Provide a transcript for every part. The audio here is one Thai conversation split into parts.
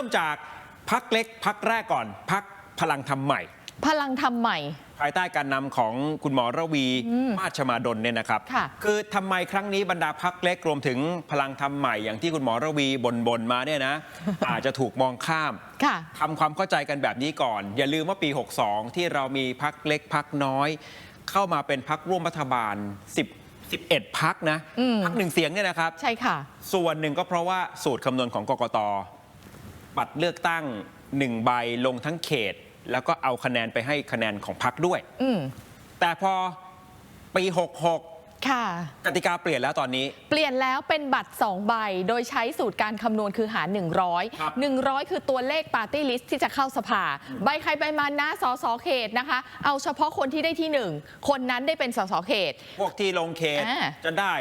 ริ่มจากพักเล็กพักแรกก่อนพักพลังธรรมใหม่ พลังทำใหม่ ภายใต้การนำของคุณหมอระวีมาชมาดลเนี่ยนะครับค่ะคือทำไมครั้งนี้บรรดาพักเล็กรวมถึงพลังธรรมใหม่อย่างที่คุณหมอระวีบนบนๆมาเนี่ยนะ อาจจะถูกมองข้าม ค่ะ ทำความเข้าใจกันแบบนี้ก่อน อย่าลืมว่าปี 62 ที่เรามีพักเล็กพักน้อย เข้ามาเป็นพักร่วมรัฐบาล 10 11พักนะอืม พักหนึ่งเสียงเนี่ยนะครับ ใช่ค่ะ ส่วนหนึ่งก็เพราะว่าสูตรคำนวณของกกต บัตรเลือกตั้งหนึ่งใบลงทั้งเขต แล้วก็เอาคะแนนไปให้คะแนนของพักด้วย อืมแต่พอปีค่ะ66กติกาเปลี่ยนแล้วตอนนี้ เปลี่ยนแล้วเป็นบัตร 2 ใบ โดยใช้สูตรการคำนวณคือหาร ครับ 100 100 คือตัวเลขปาร์ตี้ลิสต์ที่จะเข้าสภา ใบใครใบมันนะสสเขตนะคะ เอาเฉพาะคนที่ได้ที่ 1 คนนั้นได้เป็นสสเขต พวกที่ลงเขตอ่า จะได้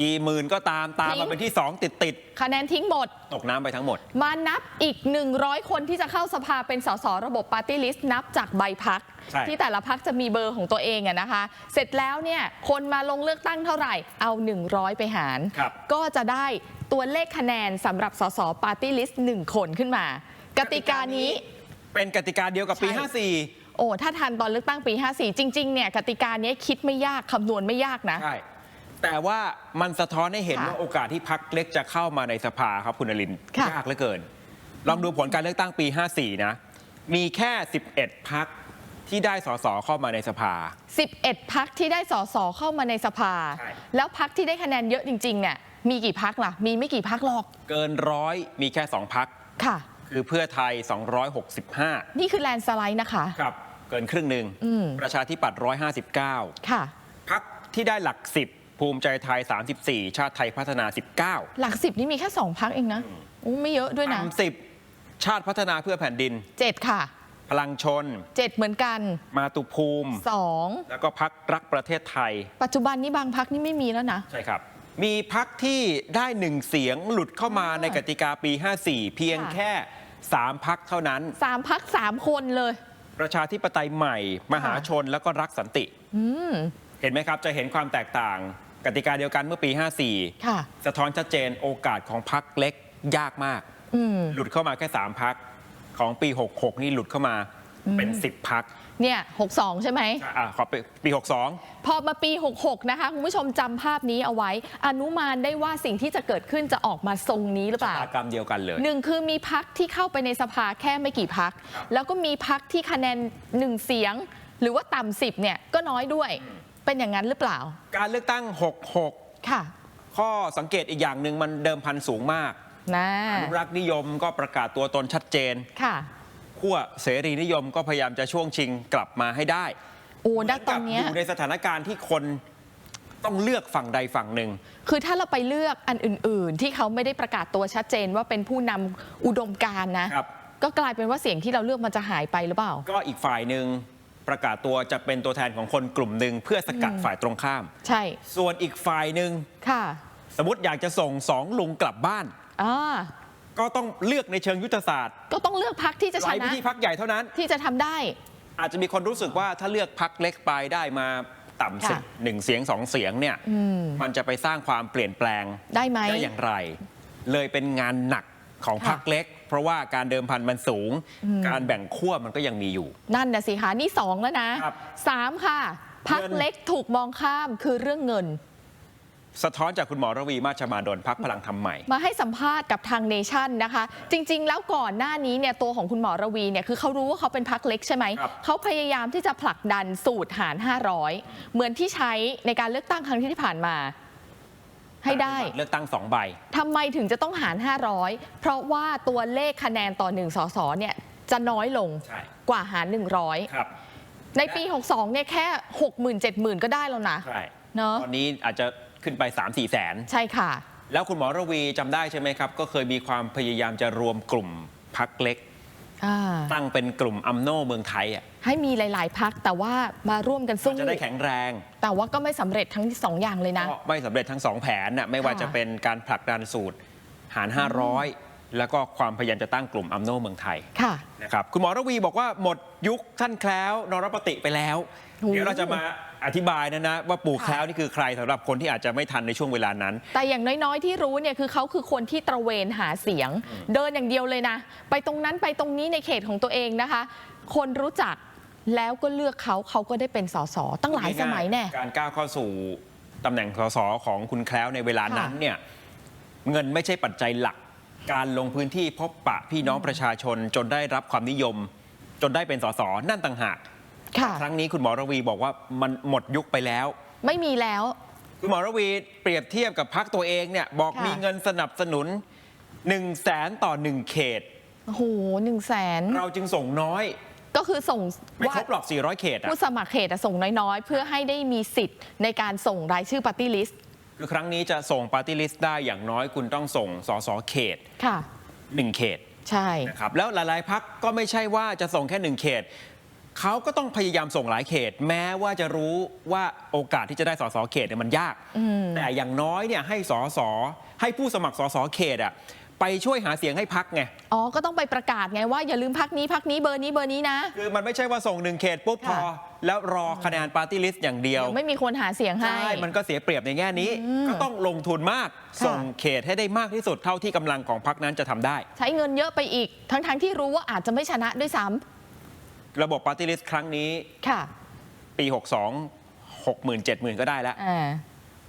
กี่หมื่นก็ตามตามทิ้มางเป็นที่ 2 ติดติดคะแนนทิ้งหมดๆตกน้ำไปทั้งหมด มานับอีก 100 คนที่จะเข้าสภาเป็นสสระบบปาร์ตี้ลิสต์นับจากใบพักใช่ที่แต่ละพักจะมีเบอร์ของตัวเองอะนะคะ เสร็จแล้วเนี่ยคนมาลงเลือกตั้งเท่าไหร่เอา 100 ไปหารครับก็จะได้ตัวเลขคะแนนสำหรับสสปาร์ตี้ลิสต์หนึ่งคนขึ้นมา กติกานี้เป็นกติกาเดียวกับปีใช่โอ้ถ้าทันตอนเลือกตั้งปี 54 จริงๆเนี่ยกติกานี้คิดไม่ยากคำนวณไม่ยากนะ54ใช่ แต่ว่ามันสะท้อนให้เห็นค่ะว่าโอกาสที่พักเล็กจะเข้ามาในสภาครับคุณนรินทร์ค่ะ ยากเหลือเกิน ลองดูผลการเลือกตั้งปี 54 นะ มีแค่ 11 พักที่ได้สสเข้ามาในสภา 11พักที่ได้สสเข้ามาในสภา ใช่ แล้วพักที่ได้คะแนนเยอะจริงๆเนี่ยมีกี่พักล่ะ มีไม่กี่พักหรอกเกินร้อยมีแค่ 2 พัก ค่ะ คือเพื่อไทย 265 นี่คือแลนด์สไลด์นะคะ ครับ เกินครึ่งหนึ่ง อืม ประชาธิปัตย์159 ค่ะ พักที่ได้หลัก10 ภูมิใจไทย 34 ชาติไทยพัฒนา 19 หลักสิบนี่มีแค่สองพักเองนะอู้ไม่เยอะด้วยนะ30ชาติพัฒนาเพื่อแผ่นดิน เจ็ดค่ะ พลังชน เจ็ดเหมือนกัน มาตุภูมิ สองแล้วก็พักรักประเทศไทย ปัจจุบันนี้บางพักนี่ไม่มีแล้วนะ ใช่ครับ มีพักที่ได้หนึ่งเสียงหลุดเข้ามาในกติกาปี 54 เพียงค่ะแค่ 3 พักเท่านั้น สามพักสามคนเลย ประชาธิปไตยใหม่ มหาชนแล้วก็รักสันติ อืม เห็นไหมครับ จะเห็นความแตกต่าง กติกาเดียวกันเมื่อปี54ค่ะสะท้อนชัดเจนโอกาสของพักเล็กยากมาก อืม หลุดเข้ามาแค่ 3 พักของปี 66 นี่หลุดเข้ามาเป็น 10 พักเนี่ยหกสองใช่ไหม อะขอไปปี 62 พอมาปี 66 นะคะ คุณผู้ชมจำภาพนี้เอาไว้ อนุมานได้ว่าสิ่งที่จะเกิดขึ้นจะออกมาทรงนี้หรือเปล่าชะตากรรมเดียวกันเลย หนึ่งคือมีพักที่เข้าไปในสภาแค่ไม่กี่พัก แล้วก็มีพักที่คะแนนหนึ่งเสียง หรือว่าต่ำสิบเนี่ยก็น้อยด้วย เป็นอย่างนั้นหรือเปล่า การเลือกตั้ง 66 ค่ะ ข้อสังเกตอีกอย่างหนึ่งมันเดิมพันสูงมากนะอนุรักษ์นิยมก็ประกาศตัวตนชัดเจนค่ะขั้วเสรีนิยมก็พยายามจะช่วงชิงกลับมาให้ได้โอ้ดักตอนเนี้เหมืยกับอยู่ในสถานการณ์ที่คนต้องเลือกฝั่งใดฝั่งหนึ่ง คือถ้าเราไปเลือกอันอื่น ๆ ที่เขาไม่ได้ประกาศตัวชัดเจนว่าเป็นผู้นำอุดมการณ์นะครับก็กลายเป็นว่าเสียงที่เราเลือกมันจะหายไปหรือเปล่า ก็อีกฝ่ายหนึ่ง ประกาศตัวจะเป็นตัวแทนของคนกลุ่มหนึ่งเพื่อสกัดฝ่ายตรงข้าม ใช่ ส่วนอีกฝ่ายหนึ่งค่ะ สมมติอยากจะส่งสองลุงกลับบ้าน อ่า ก็ต้องเลือกในเชิงยุทธศาสตร์ก็ต้องเลือกพักที่จะหชลายพื้นะนที่พักใหญ่เท่านั้น ที่จะทำได้ อาจจะมีคนรู้สึกว่าถ้าเลือกพักเล็กไปได้มาต่ำสิค่ะหนึ่งเสียงสองเสียงเนี่ยอืมมันจะไปสร้างความเปลี่ยนแปลงได้ไหมได้อย่างไร เลยเป็นงานหนักของค่ะ พักเล็ก เพราะว่าการเดิมพันมันสูง การแบ่งขั้วมันก็ยังมีอยู่ นั่นนะสิคะนี่สองแล้วนะ ครับสามค่ะ พักเงิน เล็กถูกมองข้ามคือเรื่องเงิน สะท้อนจากคุณหมอระวีมาชมาดลพักพลังธรรมใหม่ มาให้สัมภาษณ์กับทางเนชั่นนะคะ จริง ๆ แล้วก่อนหน้านี้เนี่ยตัวของคุณหมอระวีเนี่ยคือเขารู้ว่าเขาเป็นพักเล็กใช่ไหม ครับ เขาพยายามที่จะผลักดันสูตรหาร 500 เหมือนที่ใช้ในการเลือกตั้งครั้งที่ผ่านมา ให้ได้ เลือกตั้งสองใบทำไมถึงจะต้องหาร 500 เพราะว่าตัวเลขคะแนนต่อหนึ่งสสเนี่ยจะน้อยลงใช่กว่าหาร 100 ครับ ในปี 62เนี่ยแค่ 60,000 70,000 ก็ได้แล้วนะ ใช่เนอะ ตอนนี้อาจจะขึ้นไป 3 4แสน ใช่ค่ะ แล้วคุณหมอระวีจำได้ใช่ไหมครับ ก็เคยมีความพยายามจะรวมกลุ่มพักเล็ก อ่าตั้งเป็นกลุ่มอัมโนเมืองไทยอะให้มีหลาย ๆ พักแต่ว่ามาร่วมกันสู้จะได้แข็งแรง แต่ว่าก็ไม่สำเร็จทั้งสองอย่างเลยนะ ก็ไม่สำเร็จทั้งสองแผนน่ะไม่ว่าค่ะ จะเป็นการผลักดันสูตรหาร 500 แล้วก็ความพยายามจะตั้งกลุ่มอัมโนเมืองไทย ค่ะ นะครับคุณหมอระวีบอกว่าหมดยุคท่านแคล้ว นรปฏิไปแล้ว โอ้เดี๋ยวเราจะมา ออธิบายนะนะว่าปู่แคล้วนี่คือใครสำหรับคนที่อาจจะไม่ทันในช่วงเวลานั้น แต่อย่างน้อยๆที่รู้เนี่ยคือเขาคือคนที่ตระเวนหาเสียง เดินอย่างเดียวเลยนะ ไปตรงนั้นไปตรงนี้ในเขตของตัวเองนะคะ คนรู้จักแล้วก็เลือกเขาเขาก็ได้เป็นสสตั้งหลายสมัยแน่การก้าวเข้าสู่ตำแหน่งสสของคุณแคล้วในเวลานั้นค่ะเนี่ยเงินไม่ใช่ปัจจัยหลัก การลงพื้นที่พบปะพี่น้องประชาชนจนได้รับความนิยม จนได้เป็นสสนั่นต่างหาก ค่ะ ครั้งนี้คุณหมอระวีบอกว่ามันหมดยุคไปแล้ว ไม่มีแล้ว คุณหมอระวีเปรียบเทียบกับพักตัวเองเนี่ยบอกค่ะ มีเงินสนับสนุน1นึ่งแสนต่อหนึ่งเขต โอ้โหหนึ่งแสนเราจึงส่งน้อย ก็คือส่งไม่ว่าครบหรอก 400 เขตอะผู้สมัครเขตอะส่งน้อยๆ เพื่อให้ได้มีสิทธิ์ในการส่งรายชื่อปาร์ตี้ลิสต์คือครั้งนี้จะส่งปาร์ตี้ลิสต์ได้อย่างน้อยคุณต้องส่งสสเขต ค่ะ 1 เขต ใช่ นะครับแล้วหลาย ๆ พักก็ไม่ใช่ว่าจะส่งแค่หนึ่งเขต เขาก็ต้องพยายามส่งหลายเขต แม้ว่าจะรู้ว่าโอกาสที่จะได้สสเขตเนี่ยมันยาก แต่อย่างน้อยเนี่ยให้สสให้ผู้สมัครสสเขตอะไปช่วยหาเสียงให้พักไง อ๋อ ก็ต้องไปประกาศไงว่าอย่าลืมพักนี้พักนี้เบอร์นี้เบอร์นี้นะ คือมันไม่ใช่ว่าส่งหนึ่งเขตปุ๊บพอค่ะแล้วรอคะแนนปาร์ตี้ลิสต์อย่างเดียวเดี๋ยว ไม่มีคนหาเสียงให้ ใช่ มันก็เสียเปรียบในแง่นี้ ก็ต้องลงทุนมากค่ะส่งเขตให้ได้มากที่สุดเท่าที่กำลังของพักนั้นจะทำได้ ใช้เงินเยอะไปอีก ทั้งๆที่รู้ว่าอาจจะไม่ชนะด้วยซ้ ระบบปาร์ตี้ลิสต์ครั้งนี้ำค่ะปี 62 60,000 70,000 ก็ได้แล้ว อ่า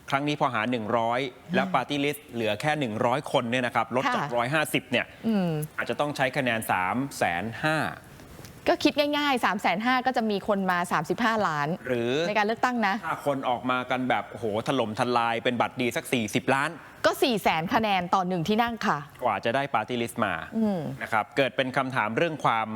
ครั้งนี้พอหาร100 แล้วปาร์ตี้ลิสต์เหลือแค่ 100 คนเนี่ยนะครับลดจาก ค่ะ 150 เนี่ย อืม อาจจะต้องใช้คะแนน 3 5 0 0 0ก็คิดง่ายๆ 3 5 0 0 0ก็จะมีคนมา 35 ล้านหรือ ในการเลือกตั้งนะ ถ้าคนออกมากันแบบโอ้โหถล่มทลายเป็นบัตรดีสัก 40 ล้าน ก็ 4 0 0แสนคะแนนต่อหนึ่งที่นั่งค่ะ กว่าจะได้ปาร์ตี้ลิสต์มาอืม นะครับ เกิดเป็นคำถามเรื่องความ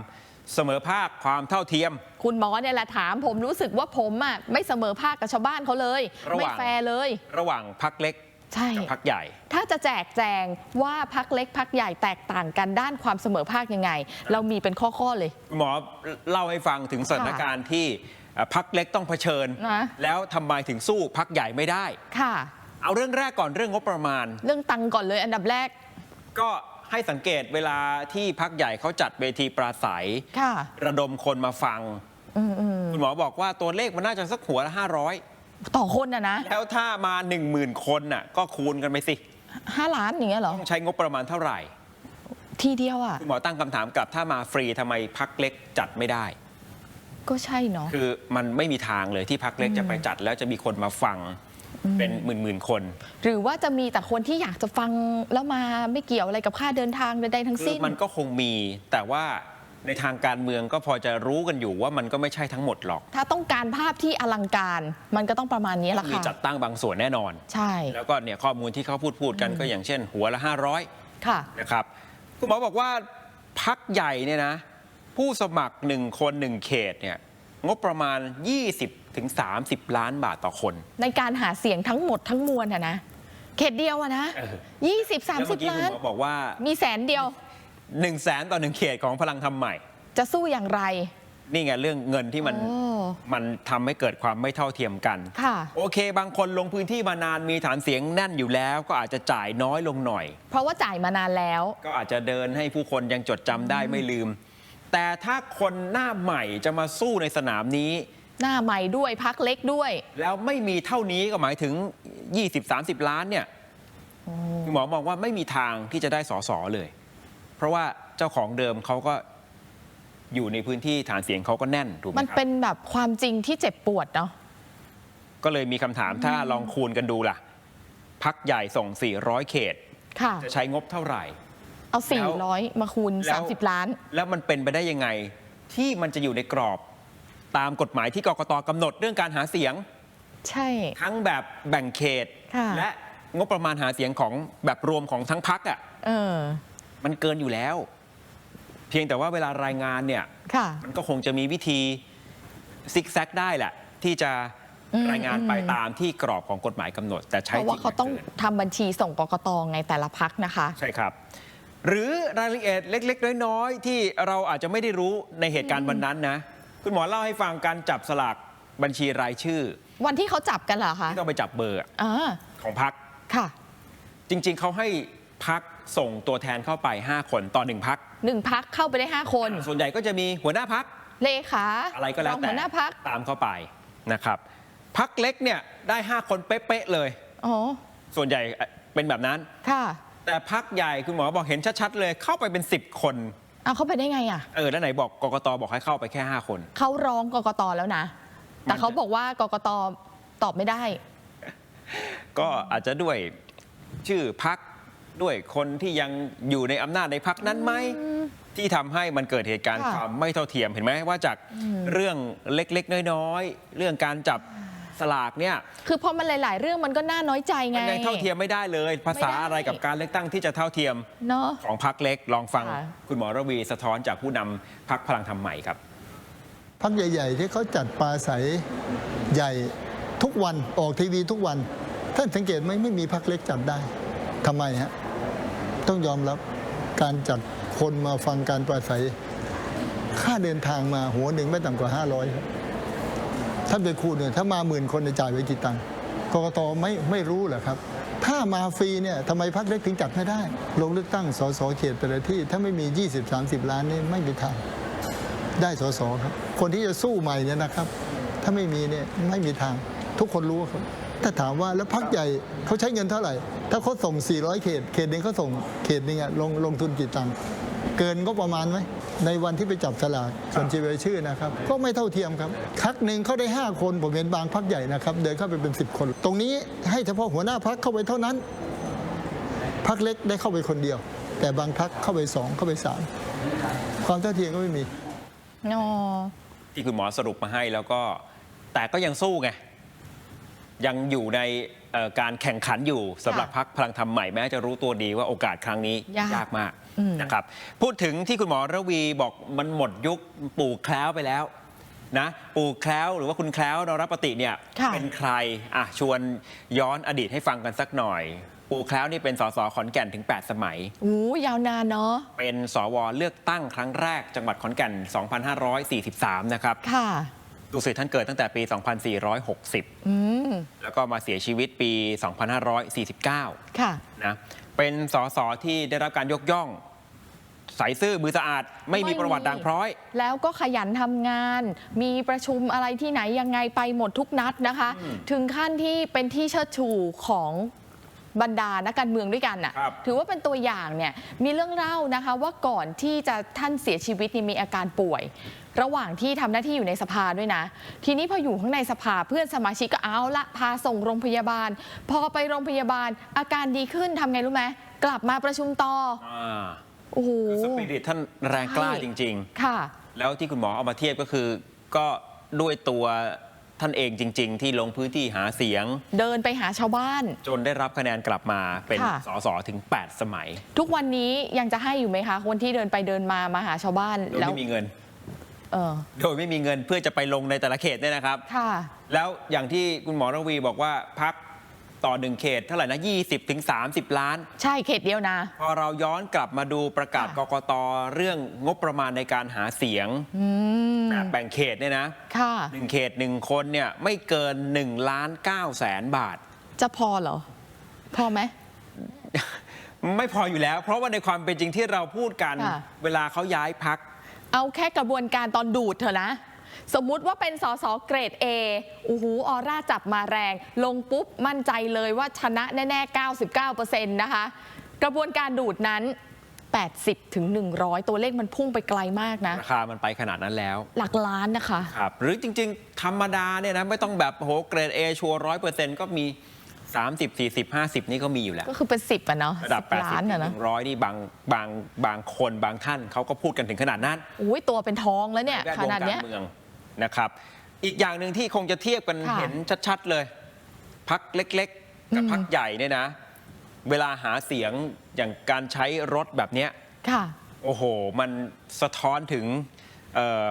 เสมอภาคความเท่าเทียม คุณหมอเนี่ยแหละถามผมรู้สึกว่าผมอะไม่เสมอภาคกับชาวบ้านเขาเลย ระหไม่ว่าง แฟร์เลย ระหว่างพักเล็กใช่ กับพักใหญ่ ถ้าจะแจกแจงว่าพักเล็กพักใหญ่แตกต่างกันด้านความเสมอภาคยังไง เรามีเป็นข้อ ๆ เลย หมอเล่าให้ฟังถึงสถานการณ์ที่เอ่อพักเล็กต้องเผชิญ นะ แล้วทำไมถึงสู้พักใหญ่ไม่ได้ ค่ะ เอาเรื่องแรกก่อนเรื่องงบประมาณ เรื่องตังค์ก่อนเลยอันดับแรก ก็ ให้สังเกตเวลาที่พักใหญ่เขาจัดเวทีปราศัย ค่ะระดมคนมาฟัง อืมอืมคุณหมอบอกว่าตัวเลขมันน่าจะสักหัวละต่อคนนะนะ500แล้วถ้ามา1 0,000คนน่ะก็คูณกันไปสิห้าล้านอย่างเงี้ยเหรอ ต้องใช้งบประมาณเท่าไหร่ ทีเดียวอะ คุณหมอตั้งคำถามกลับถ้ามาฟรีทำไมพักเล็กจัดไม่ได้ ก็ใช่เนาะ คือมันไม่มีทางเลยที่พักเล็กจะไปจัดแล้วจะมีคนมาฟัง เป็นหมื่นๆคน หรือว่าจะมีแต่คนที่อยากจะฟังแล้วมาไม่เกี่ยวอะไรกับค่าเดินทางใดๆทั้งคือสิ้น มันก็คงมีแต่ว่าในทางการเมืองก็พอจะรู้กันอยู่ว่ามันก็ไม่ใช่ทั้งหมดหรอก ถ้าต้องการภาพที่อลังการมันก็ต้องประมาณนี้แหละมีค่ะจัดตั้งบางส่วนแน่นอน ใช่ แล้วก็เนี่ยข้อมูลที่เขาพูดพูดกันก็อย่างเช่น หัวละ 500 ค่ะนะครับคุณหมอบอกว่าพักใหญ่เนี่ยนะ ผู้สมัคร1คน1เขตเนี่ย งบประมาณ 20ถึง30 ล้านบาทต่อคน ในการหาเสียงทั้งหมดทั้งมวลอะนะ เขตเดียวอะนะเออยี่สิบสามแล้วสิเมื่บอกี้คุล้าณนหมอบอกว่ามีแสนเดียว1 0 0 0 0แสนต่อ1เขตของพลังธรรมใหม่ จะสู้อย่างไร นี่ไงเรื่องเงินที่มันโอ้มันทำให้เกิดความไม่เท่าเทียมกันค่ะโอเค บางคนลงพื้นที่มานานมีฐานเสียงแน่นอยู่แล้ว ก็อาจจะจ่ายน้อยลงหน่อย เพราะว่าจ่ายมานานแล้ว ก็อาจจะเดินให้ผู้คนยังจดจำได้ไม่ลืม แต่ถ้าคนหน้าใหม่จะมาสู้ในสนามนี้ หน้าใหม่ด้วยพักเล็กด้วย แล้วไม่มีเท่านี้ก็หมายถึง 20-30 ล้านเนี่ยคุณหมอมองว่าไม่มีทางที่จะได้สอสอเลย เพราะว่าเจ้าของเดิมเขาก็อยู่ในพื้นที่ฐานเสียงเขาก็แน่นถูกไหมมันครับเป็นแบบความจริงที่เจ็บปวดเนาะก็เลยมีคำถามถ้าลองคูณกันดูล่ะ พักใหญ่ส่ง 400 เขตค่ะจะใช้งบเท่าไหร่ เอาแล้ว400 มาคูณ แล้ว 30 ล้าน แล้วมันเป็นไปได้ยังไง ที่มันจะอยู่ในกรอบ ตามกฎหมายที่กกตกำหนดเรื่องการหาเสียง ใช่ ทั้งแบบแบ่งเขต ค่ะ และงบประมาณหาเสียงของแบบรวมของทั้งพักอะเออ มันเกินอยู่แล้ว เพียงแต่ว่าเวลารายงานเนี่ย ค่ะ มันก็คงจะมีวิธีซิกแซกได้แหละ ที่จะอืม รายงานไปอืมตามที่กรอบของกฎหมายกำหนด แต่ใช้เพราะว่าจริเขาต้องนี่ยกิน ทำบัญชีส่งกกตไงแต่ละพักนะคะ ใช่ครับ หรือรายละเอียดเล็ก ๆ น้อยๆที่เราอาจจะไม่ได้รู้ในเหตุการณ์วันนั้นนะ คุณหมอเล่าให้ฟังการจับสลากบัญชีรายชื่อวันที่เขาจับกันเหรอคะที่ต้องไปจับเบอร์อะอ่าของพัก ค่ะจริง ๆ เขาให้พักส่งตัวแทนเข้าไป 5 คนต่อหนึ่งพัก หนึ่งพักเข้าไปได้5คน ส่วนใหญ่ก็จะมีหัวหน้าพัก เลขาอะไรก็แล้วรองแต่หัวหน้าพักตามเข้าไปนะครับ พักเล็กเนี่ยได้ 5 คนเป๊ะๆเลย อ๋อส่วนใหญ่เป็นแบบนั้น ค่ะ แต่พักใหญ่คุณหมอบอกเห็นชัดๆเลยเข้าไปเป็น 10 คน เอาเข้าไปได้ไงอะ เออแล้วไหนบอกกกตบอกให้เข้าไปแค่ 5 คน เขาร้องกกตแล้วนะ แต่เขามันจะบอกว่ากกตตอบไม่ได้ ก็อาจจะด้วยชื่อพักด้วยคนที่ยังอยู่ในอำนาจในพักนั้นไหมที่ทำให้มันเกิดเหตุการณ์ค่ะความไม่เท่าเทียมเห็นไหมว่าจากเรื่องเล็กๆ น้อยๆ เรื่องการจับ สลากเนี่ยคือพอมันหลาย ๆ เรื่องมันก็น่าน้อยใจไงมันยังเท่าเทียมไม่ได้เลย ภาษาไม่ได้อะไรกับการเลือกตั้งที่จะเท่าเทียมเนาะของพักเล็กลองฟังค่ะคุณหมอระวีสะท้อนจากผู้นำพักพลังธรรมใหม่ครับพักใหญ่ ๆ ที่เขาจัดปลาใสใหญ่ทุกวันออกทีวีทุกวัน ท่านสังเกตไหมไม่มีพักเล็กจัดได้ทำไมฮะต้องยอมรับการจัดคนมาฟังการปลาใสค่าเดินทางมาหัวหนึ่งไม่ต่ำกว่า 500ครับ ท่านไปคูณเนี่ยถ้ามาหมื่นคนจะจ่ายไปกี่ตังค์กกตไม่ไม่รู้เหรอครับ ถ้ามาฟรีเนี่ยทำไมพักเล็กถึงจัดไม่ได้ ลงเลือกตั้งสสเขตแต่ละที่ ถ้าไม่มี 20-30 ล้านนี่ไม่มีทางได้สสครับ คนที่จะสู้ใหม่เนี่ยนะครับ ถ้าไม่มีเนี่ยไม่มีทาง ทุกคนรู้ครับ ถ้าถามว่าแล้วพักใหญ่เขาใช้เงินเท่าไหร่ ถ้าเขาส่ง 400 เขต เขตหนึ่งเขาส่งเขตหนึ่งอะลงลงทุนกี่ตังค์เกินก็ประมาณไหม ในวันที่ไปจับสลากส่วนชีวชื่อนะครับก็ไม่เท่าเทียมครับพักหนึ่งเขาได้ 5 คนผมเห็นบางพักใหญ่นะครับเดินเข้าไปเป็น 10 คน ตรงนี้ให้เฉพาะหัวหน้าพักเข้าไปเท่านั้นพักเล็กได้เข้าไปคนเดียว แต่บางพักเข้าไปสองเข้าไปสามความเท่าเทียมก็ไม่มีอ๋อที่คุณหมอสรุปมาให้แล้วก็แต่ก็ยังสู้ไง ยังอยู่ในเอ่อการแข่งขันอยู่สำหรับพักพลังธรรมใหม่แม้จะรู้ตัวดีว่าโอกาสครั้งนี้ยากมากอืม นะครับ พูดถึงที่คุณหมอระวีบอกมันหมดยุคปลูกแคล้วไปแล้วนะปลูกแคล้วหรือว่าคุณแคล้วนรปฏิเนี่ยค่ะ เป็นใครอะชวนย้อนอดีตให้ฟังกันสักหน่อยปลูกแคล้วนี่เป็นสสขอนแก่นถึง 8 สมัย อู้ยาวนานเนาะ เป็นสวเลือกตั้งครั้งแรกจังหวัดขอนแก่น 2543 นะครับ ค่ะ ดูสิท่านเกิดตั้งแต่ปี 2460 อืม แล้วก็มาเสียชีวิตปี 2549 ค่ะ นะเป็นสสที่ได้รับการยกย่อง ใสซื่อมือสะอาดไม่มีไม่มีประวัติด่างพร้อย แล้วก็ขยันทำงาน มีประชุมอะไรที่ไหนยังไงไปหมดทุกนัดนะคะ ถึงขั้นที่เป็นที่เชิดชูของ บรรดานักการเมืองด้วยกันน่ะครับถือว่าเป็นตัวอย่างเนี่ยมีเรื่องเล่านะคะว่าก่อนที่จะท่านเสียชีวิตนี่มีอาการป่วย ระหว่างที่ทำหน้าที่อยู่ในสภาด้วยนะ ทีนี้พออยู่ข้างในสภาเพื่อนสมาชิกก็เอาละพาส่งโรงพยาบาล พอไปโรงพยาบาล อาการดีขึ้นทำไงรู้ไหมกลับมาประชุมต่ออ่าโอ้โห คือสปิริตท่านแรงกล้าใช่ จริง ค่ะ ๆ แล้วที่คุณหมอเอามาเทียบก็คือ ก็ด้วยตัว ท่านเองจริง ๆ ที่ลงพื้นที่หาเสียง เดินไปหาชาวบ้าน จนได้รับคะแนนกลับมาเป็นค่ะ สสถึง 8 สมัยทุกวันนี้ยังจะให้อยู่ไหมคะคนที่เดินไปเดินมามาหาชาวบ้านโดยแล้วไม่มีเงิน เออโดยไม่มีเงินเพื่อจะไปลงในแต่ละเขตเนี่ยนะครับ ค่ะ แล้วอย่างที่คุณหมอระวีบอกว่าพัก ต่อหนึ่งเขต เท่าไหร่นะ 20ถึง30 ล้าน ใช่เขตเดียวนะ พอเราย้อนกลับมาดูประกาศค่ะกกตเรื่องงบประมาณในการหาเสียงอืมแบบแบ่งเขตเนี่ยนะค่ะหนึ่งเขตหนึ่งคนเนี่ยไม่เกิน1ล้าน9แสนบาท จะพอเหรอ พอไหมไม่พออยู่แล้ว เพราะว่าในความเป็นจริงที่เราพูดกันค่ะเวลาเขาย้ายพัก เอาแค่กระบวนการตอนดูดเถอะนะ สมมุติว่าเป็นสสเกรด A โอ้โหออร่าจับมาแรง ลงปุ๊บมั่นใจเลยว่าชนะแน่ๆ 99%นะคะ กระบวนการดูดนั้น 80ถึง100 ตัวเลขมันพุ่งไปไกลมากนะ ราคามันไปขนาดนั้นแล้ว หลักล้านนะคะ ครับ หรือจริง ๆ ธรรมดาเนี่ยนะไม่ต้องแบบโอ้โหเกรด A ชัวร้อยเปอร์เซ็นต์ก็มี 30 40 50 นี่ก็มีอยู่แล้วก็คือเป็น10อะเนาะระดับ10ล้าน80อะถึนะง100นี่บางบางบางคนบางท่านเขาก็พูดกันถึงขนาดนั้นอุ้ยตัวเป็นทองแล้วเนี่ยแวดขวงนาดกาเนี้ยรเมือง นะครับ อีกอย่างหนึ่งที่คงจะเทียบกันค่ะ เห็นชัดๆเลย พักเล็กๆ กับอืมพักใหญ่เนี่ยนะ เวลาหาเสียงอย่างการใช้รถแบบเนี้ย ค่ะ โอ้โห มันสะท้อนถึงเอ่อ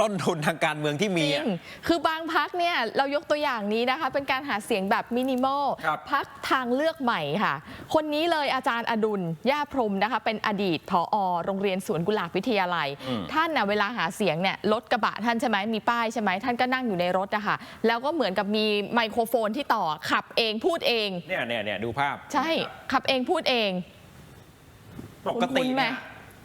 ต้นทุนทางการเมืองที่จมีริอะ งคือบางพักเนี่ยเรายกตัวอย่างนี้นะคะ เป็นการหาเสียงแบบมินิมอลครับพักทางเลือกใหม่ค่ะ คนนี้เลยอาจารย์อดุลย่าพรหมนะคะ เป็นอดีตผอโรงเรียนสวนกุหลาบวิทยาลัยท่านน่ะเวลาหาเสียงเนี่ยรถกระบะท่านใช่ไหมมีป้ายใช่ไหมท่านก็นั่งอยู่ในรถอะค่ะแล้วก็เหมือนกับมีไมโครโฟนที่ต่อขับเองพูดเอง เนี่ยเนี่ยเนี่ยดูภาพใช่ขับเองพูดเอง ปกติคุ้นๆไหม เนี่ย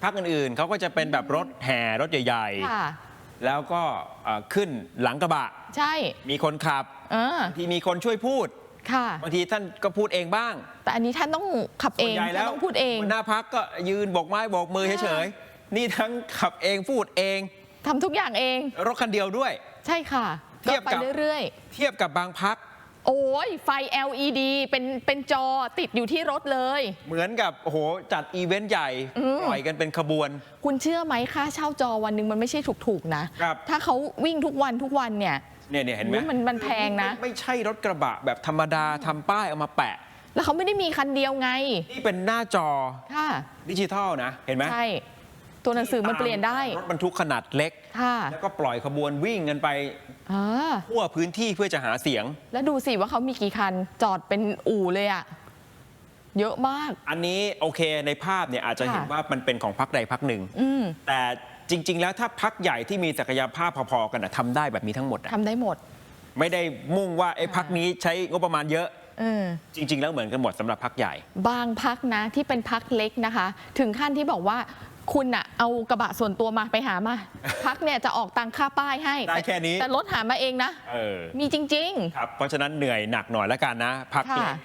พักอื่นๆเขาก็จะเป็นแบบรถแห่รถใหญ่ ค่ะๆ แล้วก็เอ่อขึ้นหลังกระบะ ใช่มีคนขับเเออบางทีมีคนช่วยพูดค่ะ บางทีท่านก็พูดเองบ้างแต่อันนี้ท่านต้องขับเอส่วนงใหญ่แล้ท่านวต้องพูดเองหัวหน้าพักก็ยืนโบกไม้โบกมือค่ะเฉยๆนี่ทั้งขับเองพูดเอง ทำทุกอย่างเอง รถคันเดียวด้วย ใช่ค่ะ เทียบก็ไปกับ เรื่อย เทียบกับบางพักๆ โอ้ยไฟ LED เป็นเป็นจอติดอยู่ที่รถเลย เหมือนกับโอ้โหจัดอีเวนต์ใหญ่อืม ปล่อยกันเป็นขบวน คุณเชื่อไหมค่าเช่าจอวันหนึ่งมันไม่ใช่ถูกๆนะ ครับ ถ้าเขาวิ่งทุกวันทุกวันเนี่ยเนี่ยเนี่ยเห็นไหมโอ้ยมันมันแพงนะไม่ไม่ใช่รถกระบะแบบธรรมดาทำป้ายเอามาแปะ แล้วเขาไม่ได้มีคันเดียวไง นี่เป็นหน้าจอค่ะ ดิจิทัลนะ เห็นไหมใช่ ตัวหนังสือมันเปลี่ยนได้ รถบรรทุกขนาดเล็ก ค่ะ แล้วก็ปล่อยขบวนวิ่งกันไป อ่าทั่วพื้นที่เพื่อจะหาเสียง แล้วดูสิว่าเขามีกี่คันจอดเป็นอู่เลยอะเยอะมาก อันนี้โอเคในภาพเนี่ยอาจจะค่ะเห็นว่ามันเป็นของพักใดพักหนึ่ง อืมแต่จริง ๆ แล้วถ้าพักใหญ่ที่มีศักยภาพพอๆกันนะทำได้แบบนี้ทั้งหมดอะทำได้หมด ไม่ได้มุ่งว่าไอ้พักนี้ใช้งบประมาณเยอะ เออ จริง ๆ แล้วเหมือนกันหมดสำหรับพักใหญ่ บางพักนะที่เป็นพักเล็กนะคะ ถึงขั้นที่บอกว่า คุณอะเอากระบะส่วนตัวมาไปหามา พักเนี่ยจะออกตังค่าป้ายให้ได้แค่นี้ แต่รถหามาเองนะ เออ มีจริง ๆ ครับ เพราะฉะนั้นเหนื่อยหนักหน่อยแล้วกันนะ พักค่ะเล็ก